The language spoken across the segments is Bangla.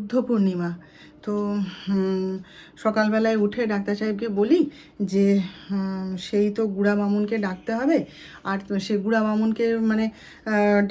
বুদ্ধ পূর্ণিমা। তো সকালবেলায় উঠে ডাক্তার সাহেবকে বলি যে সেই তো গুড়া মামুনকে ডাকতে হবে। আর সে গুড়া মামুনকে মানে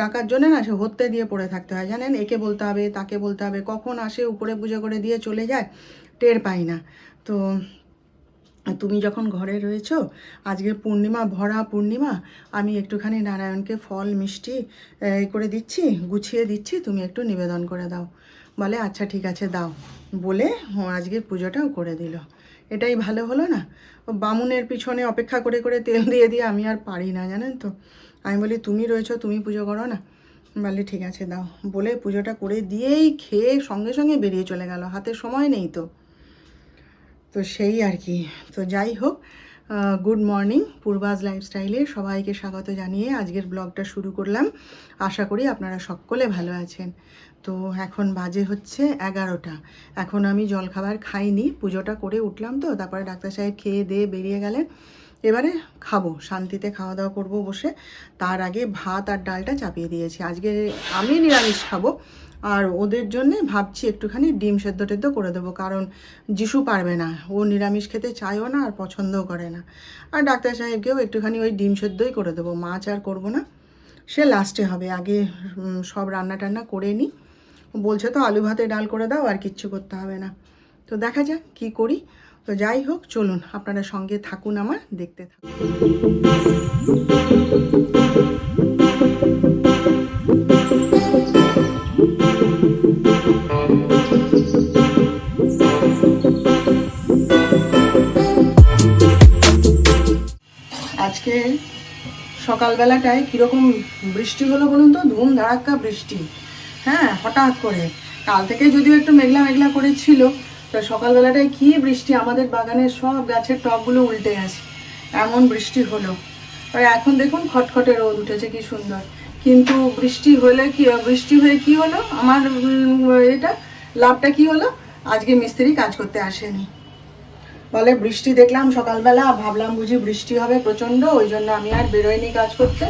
ডাকার জন্য না সে হত্যে দিয়ে পড়ে থাকতে হয়। জানেন? একে বলতে হবে, তাকে বলতে হবে। কখন আসে, উপরে পুজো করে দিয়ে চলে যায়, টের পাই না। তো, তুমি যখন ঘরে রয়েছো, আজকে পূর্ণিমা, ভরা পূর্ণিমা, আমি একটুখানি নারায়ণকে ফল, মিষ্টি করে দিচ্ছি, গুছিয়ে দিচ্ছি, তুমি একটু নিবেদন করে দাও। বলে আচ্ছা ঠিক আছে, দাও। বলে ও আজকে পুজোটাও করে দিল। এটাই ভালো হলো না? বামুনের পিছনে অপেক্ষা করে করে তেল দিয়ে দিয়ে আমি আর পারি না, জানেন তো? আমি বলি, তুমি রয়েছো, তুমি পুজো করো না? বলে, ঠিক আছে, দাও। বলে পুজোটা করে দিয়েই খেয়ে সঙ্গে সঙ্গে বেরিয়ে চলে গেল। হাতে সময় নেই তো? তো সেই আর কি। তো যাই হোক গুড মর্নিং পূর্বাজ লাইফস্টাইলে সবাইকে স্বাগত জানিয়ে আজকের ব্লগটা শুরু করলাম। আশা করি আপনারা সকলে ভালো আছেন। তো এখন বাজে হচ্ছে এগারোটা। এখন আমি জলখাবার খাইনি, পুজোটা করে উঠলাম তো, তারপরে ডাক্তার সাহেব খেয়ে দিয়ে বেরিয়ে গেলেন। এবারে খাব, শান্তিতে খাওয়া দাওয়া করব বসে। তার আগে ভাত আর ডালটা চাপিয়ে দিয়েছি। আজকে আমি নিরামিষ খাব, আর ওদের জন্য ভাবছি একটুখানি ডিম সেদ্ধ টেদ্ধ করে দেবো, কারণ যিশু পারবে না। ও নিরামিষ খেতে চায়ও না আর পছন্দও করে না। আর ডাক্তার সাহেবকেও একটুখানি ওই ডিম সেদ্ধই করে দেবো, মাছ আর করব না। সে লাস্টে হবে। আগে সব রান্না টান্না করে নিই। বলছে তো, আলু ভাতে ডাল করে দাও, আর কিচ্ছু করতে হবে না। তো দেখা যাক কি করি। তো যাই হোক, চলুন, আপনারা সঙ্গে থাকুন আমার, দেখতে থাকুন। আজকে সকালবেলাটায় কীরকম বৃষ্টি হলো বলুন তো? ধুম ধারাক্কা বৃষ্টি। হ্যাঁ হঠাৎ করে। কাল থেকে যদিও একটু মেঘলা মেঘলা করেছিল তো সকালবেলাটায় কি বৃষ্টি, আমাদের বাগানের সব গাছের টবগুলো উল্টে গেছে। এমন বৃষ্টি হলো। আর এখন দেখুন খটখটে রোদ উঠেছে, কি সুন্দর। কিন্তু বৃষ্টি হলে কি, বৃষ্টি হয়ে কি হলো? আমার এটা, লাভটা কি হলো? আজকে মিস্ত্রি কাজ করতে আসেনি। বলে বৃষ্টি দেখলাম সকালবেলা, ভাবলাম বুঝি বৃষ্টি হবে প্রচণ্ড ওই জন্য আমি আর বেরোয়নি কাজ করতে।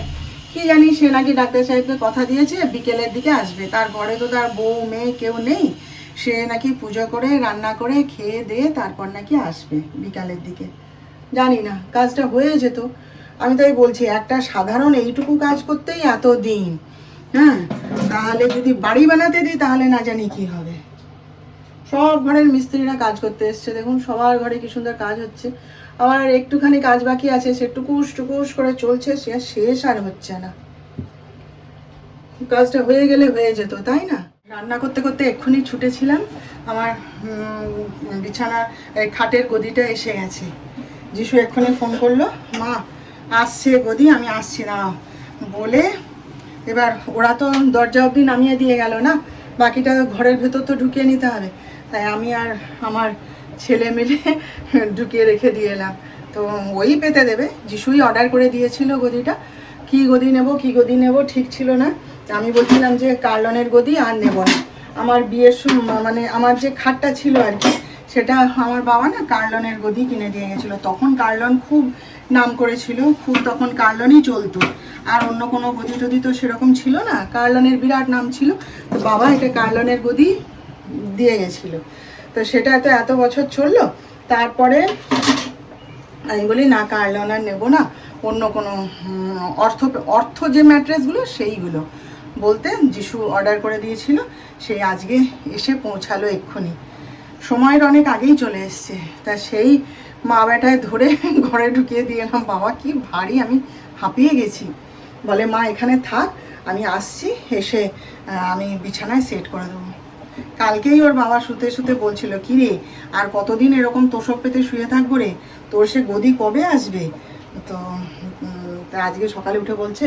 কি জানি সে নাকি ডাক্তার সাহেবকে কথা দিয়েছে, বিকেলের দিকে আসবে। তার ঘরে তো তার বউ, মেয়ে কেউ নেই। সে নাকি পুজো করে, রান্না করে, খেয়ে দিয়ে তারপর নাকি আসবে বিকালের দিকে। জানি না, কাজটা হয়ে যেত। আমি তাই বলছি, একটা সাধারণ এইটুকু কাজ করতেই এত দিন হ্যাঁ তাহলে যদি বাড়ি বানাতে দিই, তাহলে না জানি কি হবে। সব ঘরের মিস্ত্রিরা কাজ করতে এসছে। দেখুন, সবার ঘরে কি সুন্দর কাজ হচ্ছে। আমার একটুখানি কাজ বাকি আছে সে টুকুস টুকুস করে চলছে সে শেষ আর হচ্ছে না। কাজটা হয়ে গেলে হয়ে যেত তাই না? রান্না করতে করতে এক্ষুনি ছুটেছিলাম আমার উম, বিছানার খাটের গদিটা এসে গেছে। যিশু এক্ষুনি ফোন করল মা আসছে গদি আমি আসছি না বলে এবার ওরা তো দরজা অবধি নামিয়ে দিয়ে গেল না বাকিটা ঘরের ভেতর তো ঢুকিয়ে নিতে হবে। তাই আমি আর আমার ছেলে মিলে ঢুকিয়ে রেখে দিয়ে এলাম। তো ওই পেতে দেবে। যিশুই অর্ডার করে দিয়েছিল গদিটা। কি গদি নেব, কি গদি নেব ঠিক ছিল না। আমি বলছিলাম যে কার্লনের গদি আর নেব না। আমার বিয়ের মানে আমার যে খাটটা ছিল আর কি, সেটা আমার বাবা না কার্লনের গদি কিনে দিয়ে গেছিল। তখন কার্লন খুব নাম করেছিল, খুব তখন কার্লনই চলতো। আর অন্য কোনো গদি টদি তো সেরকম ছিল না। কার্লনের বিরাট নাম ছিল। তো বাবা এটা কার্লনের গদি দিয়ে গেছিল। তো সেটা তো এত বছর চলল। তারপরে আমি বলি, না, কার্লন আর নেব না। অন্য কোনো অর্থ অর্থ যে ম্যাট্রেসগুলো, সেইগুলো। বলতে যিশু অর্ডার করে দিয়েছিল সেই আজকে এসে পৌঁছালো এক্ষুনি। সময়ের অনেক আগেই চলে এসছে। তা সেই মা বেটায় ধরে ঘরে ঢুকিয়ে দিয়ে এলাম, বাবা, কি ভারী, আমি হাঁপিয়ে গেছি। বলে, মা, এখানে থাক, আমি আসছি, এসে আমি বিছানায় সেট করে দেবো। কালকেই ওর বাবা শুতে শুতে বলছিল, কি রে, আর কতদিন এরকম তোষক পেতে শুয়ে থাকব রে? তোর সে গদি কবে আসবে? তো আজকে সকালে উঠে বলছে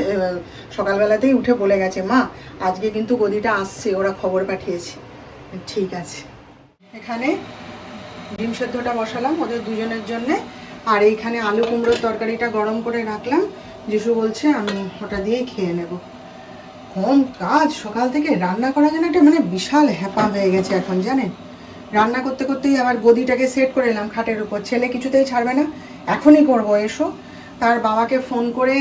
সকালবেলাতেই উঠে বলে গেছে, মা, আজকে কিন্তু গদিটা আসছে, ওরা খবর পাঠিয়েছে। ঠিক আছে। এখানে ডিম সেদ্ধটা বসালাম, ওদের দুজনের জন্যে। আর এইখানে আলু কুমড়োর তরকারিটা গরম করে রাখলাম। যিশু বলছে, আমি ওটা দিয়েই খেয়ে নেব। কম কাজ সকাল থেকে রান্না করা যেন একটা মানে বিশাল হ্যাপা হয়ে গেছে এখন, জানেন? রান্না করতে করতেই আবার গদিটাকে সেট করে এলাম খাটের উপর। ছেলে কিছুতেই ছাড়বে না, এখনই করব, এসো। তার বাবাকে ফোন করে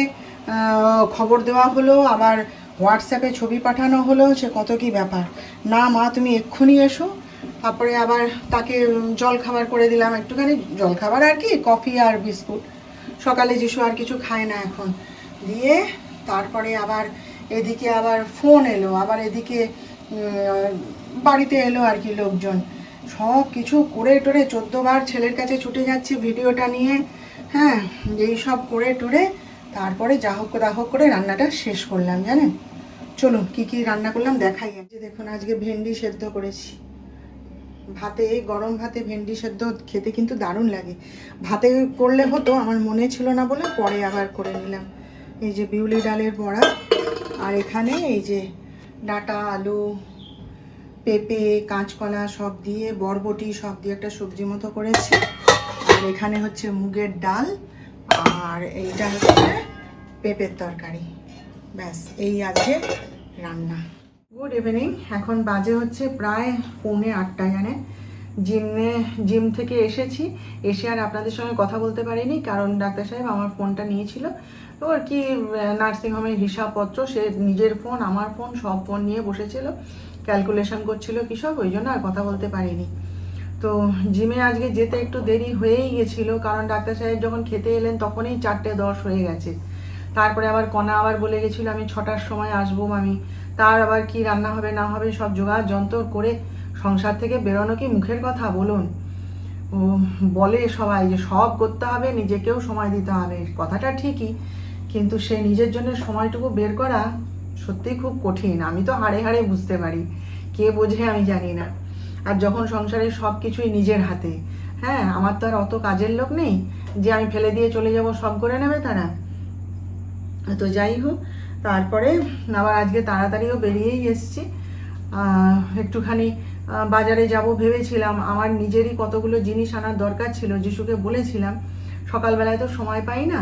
খবর দেওয়া হলো, আবার হোয়াটসঅ্যাপে ছবি পাঠানো হলো সে কত কি ব্যাপার? না মা, তুমি এক্ষুনি এসো। তারপরে আবার তাকে জল খাবার করে দিলাম একটুখানি। জল খাবার আর কি কফি আর বিস্কুট সকালে যিশু আর কিছু খায় না এখন। দিয়ে তারপরে আবার এদিকে আবার ফোন এলো, আবার এদিকে বাড়িতে এলো আর কি লোকজন। সব কিছু করে টোরে চোদ্দবার ছেলের কাছে ছুটে যাচ্ছি ভিডিওটা নিয়ে। হ্যাঁ এই সব করে টোরে তারপরে যা হোক তা হোক করে রান্নাটা শেষ করলাম, জানেন? চলুন, কি কি রান্না করলাম দেখাই। আজকে দেখুন, আজকে ভেন্ডি সেদ্ধ করেছি। ভাতে, গরম ভাতে ভেন্ডি সেদ্ধ খেতে কিন্তু দারুণ লাগে। ভাতে করলে হতো, আমার মনে ছিল না বলে পরে আবার করে নিলাম। এই যে বিউলি ডালের বড়া। আর এখানে এই যে ডাটা, আলু, পেঁপে, কাঁচকলা সব দিয়ে, বরবটি সব দিয়ে একটা সবজি মতো করেছি। আর এখানে হচ্ছে মুগের ডাল, আর এইটা হচ্ছে পেঁপের তরকারি। ব্যাস, এই আজকে রান্না। গুড ইভিনিং এখন বাজে হচ্ছে প্রায় পৌনে আটটা জানে জিমে, জিম থেকে এসেছি। এসে আর আপনাদের সঙ্গে কথা বলতে পারিনি, কারণ ডাক্তার সাহেব আমার ফোনটা নিয়েছিল। তো আর কি নার্সিংহোমের হিসাবপত্র, সে নিজের ফোন, আমার ফোন, সব ফোন নিয়ে বসেছিল। ক্যালকুলেশন করছিল কী সব, ওই জন্য আর কথা বলতে পারিনি। তো জিমে আজকে যেতে একটু দেরি হয়েই গেছিল, কারণ ডাক্তার সাহেব যখন খেতে এলেন তখনই চারটে দশ হয়ে গেছে। তারপরে আবার কণা আবার বলে গেছিল, আমি ছটার সময় আসব আমি তার আবার কি রান্না হবে না হবে সব জোগাড় যন্ত্র করে সংসার থেকে বেরোনো কি মুখের কথা? বলুন। ও বলে সবাই যে সব করতে হবে, নিজেকেও সময় দিতে হবে। কথাটা ঠিকই, কিন্তু সে নিজের জন্য সময়টুকু বের করা সত্যিই খুব কঠিন। আমি তো হাড়ে হাড়ে বুঝতে পারি। কে বোঝে আমি জানি না। আর যখন সংসারে সব কিছুই নিজের হাতে হ্যাঁ আমার তো আর অত কাজের লোক নেই যে আমি ফেলে দিয়ে চলে যাব, সব করে নেবে তারা। তো যাই হোক, তারপরে আবার আজকে তাড়াতাড়িও বেরিয়েই এসছি। একটুখানি বাজারে যাব ভেবেছিলাম। আমার নিজেরই কতগুলো জিনিস আনার দরকার ছিল, যিশুকে বলেছিলাম, সকালবেলায় তো সময় পাই না,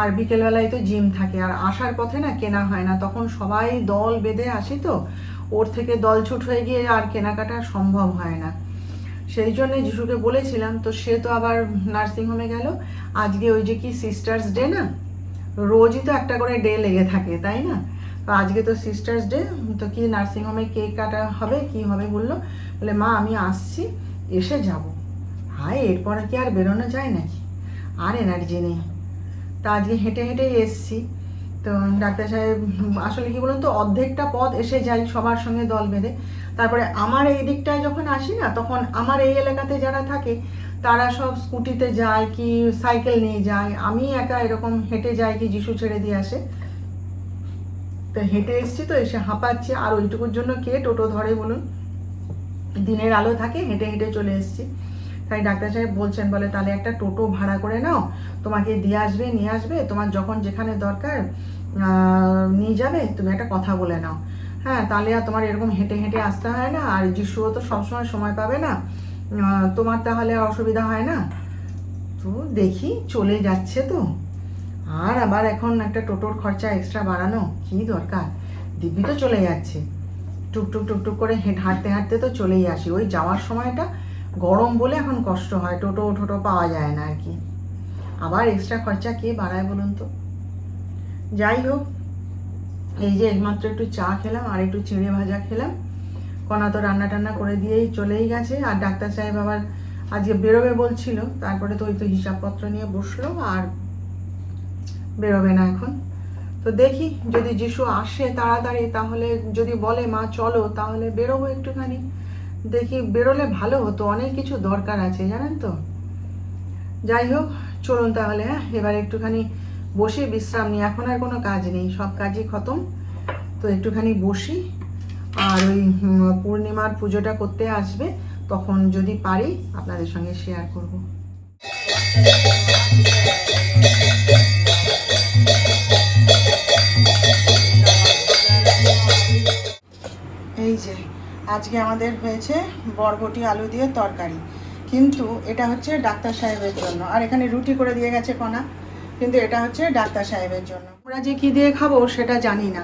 আর বিকেলবেলায় তো জিম থাকে, আর আসার পথে না কেনা হয় না, তখন সবাই দল বেঁধে আসি তো, ওর থেকে দল ছুট হয়ে গিয়ে আর কেনাকাটা সম্ভব হয় না। সেই জন্য যিশুকে বলেছিলাম, তো সে তো আবার নার্সিংহোমে গেল, আজকে ওই যে কি সিস্টার্স ডে না, রোজই তো একটা করে ডে লেগে থাকে, তাই না? তো আজকে তো সিস্টার্স ডে তো কি নার্সিংহোমে কেক কাটা হবে, কি হবে বলল? বলে, মা, আমি আসছি, এসে যাব। হায়, এরপরে কি আর বেরোনো যায় নাকি? আর এনার্জি নেই। তা আজকে হেঁটে হেঁটেই এসছি। তো ডাক্তার সাহেব, আসলে কি বলুন তো, অর্ধেকটা পথ এসে যাই সবার সঙ্গে দল বেঁধে। তারপরে আমার এই দিকটায় যখন আসি না, তখন আমার এই এলাকাতে যারা থাকে, তারা সব স্কুটিতে যায়, কি সাইকেল নিয়ে যায়। আমি একা এরকম হেঁটে যাই, কি যিশু ছেড়ে দিয়ে আসে। তো হেঁটে এসছি তো, এসে হাঁপাচ্ছি। আর ওইটুকুর জন্য কে? টোটো ধরে বলুন। দিনের আলো থাকে, হেঁটে হেঁটে চলে এসেছি। তাই ডাক্তার সাহেব বলছেন, বলে তাহলে একটা টোটো ভাড়া করে নাও। তোমাকে দিয়ে আসবে, নিয়ে আসবে। তোমার যখন যেখানে দরকার নিয়ে যাবে, তুমি একটা কথা বলে নাও। হ্যাঁ তাহলে আর তোমার এরকম হেঁটে হেঁটে আসতে হয় না। আর যিশুও তো সবসময় সময় পাবে না। তোমার তাহলে অসুবিধা হয় না। তো দেখি, চলে যাচ্ছে তো। আর আবার এখন একটা টোটোর খরচা এক্সট্রা বাড়ানো, কি দরকার? দিব্যি তো চলে যাচ্ছে। টুকটুক টুকটুক করে হেঁট হাঁটতে হাঁটতে তো চলেই আসি। ওই যাওয়ার সময়টা গরম বলে এখন কষ্ট হয়, টোটো টোটো পাওয়া যায় না আর কি। আবার এক্সট্রা খরচা কে বাড়ায় বলুন তো? যাই হোক, এই যে একমাত্র একটু চা খেলাম আর একটু চিড়ে ভাজা খেলাম। কণা তো রান্না টান্না করে দিয়েই চলেই গেছে। আর ডাক্তার সাহেব আবার আজকে বেরোবে বলছিল, তারপরে তো ওই তো হিসাবপত্র নিয়ে বসল। আর বেরোবে না এখন। তো দেখি যদি যিশু আসে তাড়াতাড়ি, তাহলে যদি বলে, মা, চলো, তাহলে বেরোবো একটুখানি। দেখি বেরোলে ভালো হতো, অনেক কিছু দরকার আছে, জানেন তো? যাই হোক, চলুন তাহলে হ্যাঁ? এবার একটুখানি বসে বিশ্রাম নিই। এখন আর কোনো কাজ নেই, সব কাজই খতম। তো একটুখানি বসি, আর ওই পূর্ণিমার পুজোটা করতে আসবে। তখন যদি পারি, আপনাদের সঙ্গে শেয়ার করব। আজকে আমাদের হয়েছে বরবটি আলু দিয়ে তরকারি। কিন্তু এটা হচ্ছে ডাক্তার সাহেবের জন্য। আর এখানে রুটি করে দিয়ে গেছে কণা, কিন্তু এটা হচ্ছে ডাক্তার সাহেবের জন্য। আমরা যে কি দিয়ে খাব সেটা জানি না।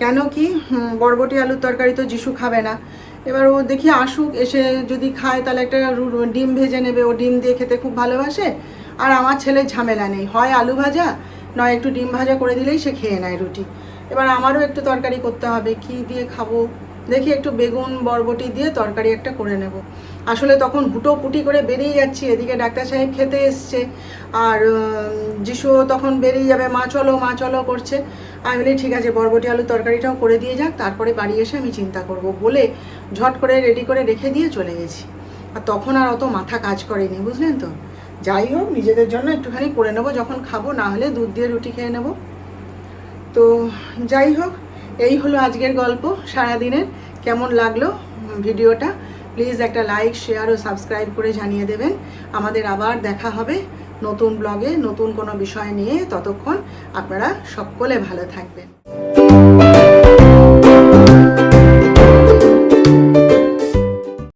কেন কি বরবটি আলুর তরকারি তো যিশু খাবে না। এবার ও দেখি আসুক, এসে যদি খায় তাহলে একটা ডিম ভেজে নেবে। ও ডিম দিয়ে খেতে খুব ভালোবাসে। আর আমার ছেলের ঝামেলা নেই। হয় আলু ভাজা, নয় একটু ডিম ভাজা করে দিলেই সে খেয়ে নেয় রুটি। এবার আমারও একটু তরকারি করতে হবে। কি দিয়ে খাব? দেখি একটু বেগুন, বরবটি দিয়ে তরকারি একটা করে নেব। আসলে তখন হুটো পুটি করে বেরিয়ে যাচ্ছি, এদিকে ডাক্তার সাহেব খেতে এসছে। আর যিশুও তখন বেরিয়ে যাবে, মা চলো মা চলো করছে। আমি বলি, ঠিক আছে, বরবটি আলু তরকারিটাও করে দিয়ে যাক, তারপরে বাড়ি এসে আমি চিন্তা করব। বলে ঝট করে রেডি করে রেখে দিয়ে চলে গেছি। আর তখন আর অত মাথা কাজ করেনি, বুঝলেন তো? যাই হোক, নিজেদের জন্য একটুখানি করে নেব, যখন খাব, না হলে দুধ দিয়ে রুটি খেয়ে নেব। তো, যাই হোক এই হলো আজকের গল্প সারাদিনের। কেমন লাগল ভিডিওটা? প্লিজ একটা লাইক শেয়ার ও সাবস্ক্রাইব করে জানিয়ে দেবেন। আমাদের আবার দেখা হবে নতুন ব্লগে নতুন কোনো বিষয় নিয়ে। ততক্ষণ আপনারা সকলে ভালো থাকবেন।